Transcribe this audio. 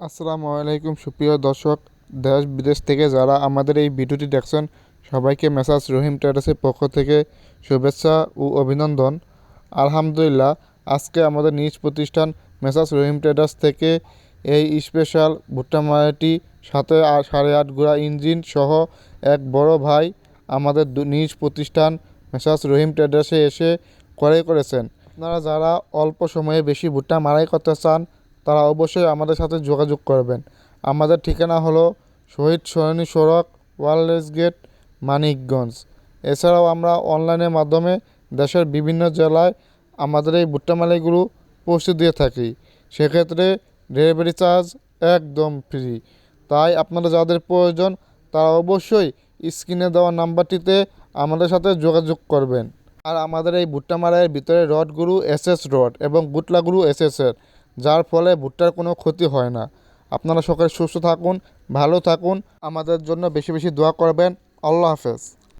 আসসালামু আলাইকুম, সুপ্রিয় দর্শক, দেশ বিদেশ থেকে যারা আমাদের এই ভিডিওটি দেখছেন, সবাইকে মেসাজ রহিম ট্রেডার্সের পক্ষ থেকে শুভেচ্ছা ও অভিনন্দন। আলহামদুলিল্লাহ, আজকে আমাদের নিজ প্রতিষ্ঠান মেসাজ রহিম ট্রেডার্স থেকে এই স্পেশাল ভুট্টা মারাটি সাথে সাড়ে আট গুড়া ইঞ্জিন সহ এক বড় ভাই আমাদের নিজ প্রতিষ্ঠান মেসাজ রহিম ট্রেডার্সে এসে ক্রয় করেছেন। আপনারা যারা অল্প সময়ে বেশি ভুট্টা মারাই করতে চান তারা অবশ্যই আমাদের সাথে যোগাযোগ করবেন। আমাদের ঠিকানা হলো শহীদ সরণী সড়ক ওয়ারলেস গেট, মানিকগঞ্জ। এছাড়াও আমরা অনলাইনের মাধ্যমে দেশের বিভিন্ন জেলায় আমাদের এই ভুট্টা মালাইগুলো পৌঁছে দিয়ে থাকি। সেক্ষেত্রে ডেলিভারি চার্জ একদম ফ্রি। তাই আপনারা যাদের প্রয়োজন, তারা অবশ্যই স্ক্রিনে দেওয়া নাম্বারটিতে আমাদের সাথে যোগাযোগ করবেন। আর আমাদের এই ভুট্টা মারাইয়ের ভিতরে রডগুলো এস রড এবং গুটলাগুলো এসএসের। যার ফলে ভুট্টার কোনো ক্ষতি হয় না। আপনারা সকলে সুস্থ থাকুন, ভালো থাকুন। আমাদের জন্য বেশি বেশি দোয়া করবেন। আল্লাহ হাফেজ।